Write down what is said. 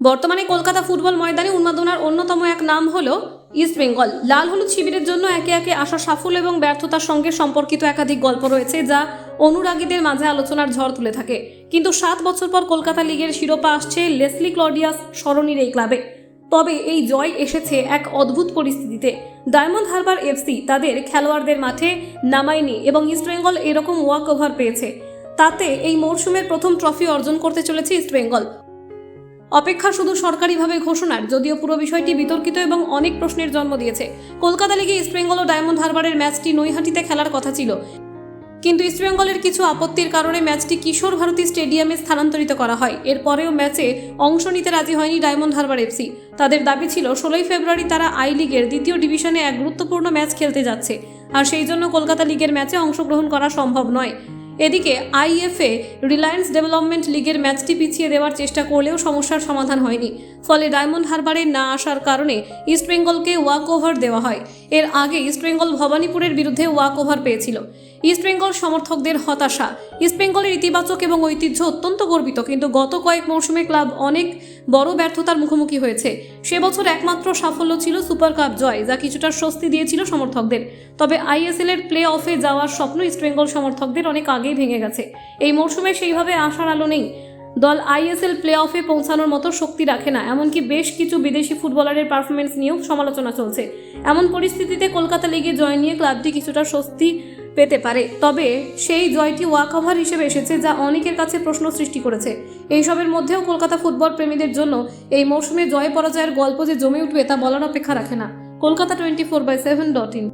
বর্তমানে কলকাতা ফুটবল ময়দানে উন্মাদনার অন্যতম এক নাম হল ইস্ট বেঙ্গল। লাল হলুদ শিবিরের জন্য একে একে আসা সাফল্য এবং ব্যর্থতার সঙ্গে সম্পর্কিত একাধিক গল্প রয়েছে যা অনুরাগীদের মাঝে আলোচনার ঝড় তুলে থাকে। কিন্তু সাত বছর পর কলকাতা লিগের শিরোপা আসছে লেসলি ক্লডিয়াস সরণির এই ক্লাবে। তবে এই জয় এসেছে এক অদ্ভুত পরিস্থিতিতে। ডায়মন্ড হারবার এফসি তাদের খেলোয়াড়দের মাঠে নামায়নি এবং ইস্টবেঙ্গল এরকম ওয়াক ওভার পেয়েছে। তাতে এই মরশুমের প্রথম ট্রফি অর্জন করতে চলেছে ইস্টবেঙ্গল অপেক্ষা শুধু সরকারিভাবে ঘোষণার, যদিও পুরো বিষয়টি বিতর্কিত এবং অনেক প্রশ্নের জন্ম দিয়েছে। কলকাতা লিগে ইস্টবেঙ্গল ও ডায়মন্ড হারবারের ম্যাচটি নৈহাটিতে খেলার কথা ছিল। কিন্তু ইস্টবেঙ্গলের কিছু আপত্তির কারণে ম্যাচটি কিশোর ভারতী স্টেডিয়ামে স্থানান্তরিত করা হয়। এরপরেও ম্যাচে অংশ নিতে রাজি হয়নি ডায়মন্ড হারবার এফসি। তাদের দাবি ছিল, ষোলোই ফেব্রুয়ারি তারা আই লিগের দ্বিতীয় ডিভিশনে এক গুরুত্বপূর্ণ ম্যাচ খেলতে যাচ্ছে। আর সেই জন্য কলকাতা লিগের ম্যাচে অংশগ্রহণ করা সম্ভব নয়। এদিকে আইএফএ, রিলায়েন্স ডেভেলপমেন্ট লিগের ম্যাচটি পিছিয়ে দেওয়ার চেষ্টা করলেও সমস্যার সমাধান হয়নি। ফলে ডায়মন্ড হারবারে না আসার কারণে ইস্টবেঙ্গলকে ওয়াক ওভার দেওয়া হয়। এর আগে ইস্টবেঙ্গল ভবানীপুরের বিরুদ্ধে ওয়াক ওভার পেয়েছিল। ইস্টবেঙ্গল সমর্থকদের হতাশা। ইস্টবেঙ্গলের ইতিবাচক এবং ঐতিহ্য অত্যন্ত গর্বিত, কিন্তু গত কয়েক মৌসুমে ক্লাব অনেক বড় ব্যর্থতার মুখোমুখি হয়েছে। সে বছর একমাত্র সাফল্য ছিল সুপার কাপ জয়, যা কিছুটা স্বস্তি দিয়েছিল সমর্থকদের। তবে আইএসএল এর প্লে অফে যাওয়ার স্বপ্ন ইস্টবেঙ্গল সমর্থকদের অনেক আগেই ভেঙে গেছে। এই মৌসুমে সেইভাবে আশার আলো নেই। দল আইএসএল প্লে অফে পৌঁছানোর মতো শক্তি রাখে না, এমনকি বেশ কিছু বিদেশি ফুটবলারের পারফরমেন্স নিয়েও সমালোচনা চলছে। এমন পরিস্থিতিতে কলকাতা লিগে জয় নিয়ে ক্লাবটি কিছুটা স্বস্তি পেতে পারে, তবে সেই জয়টি ওয়াক ওভার হিসেবে এসেছে যা অনেকের কাছে প্রশ্ন সৃষ্টি করেছে। এইসবের মধ্যেও কলকাতা ফুটবল প্রেমীদের জন্য এই মৌসুমে জয় পরাজয়ের গল্প যে জমে উঠবে তা বলার অপেক্ষা রাখে না। Kolkata twenty four by seven dot in.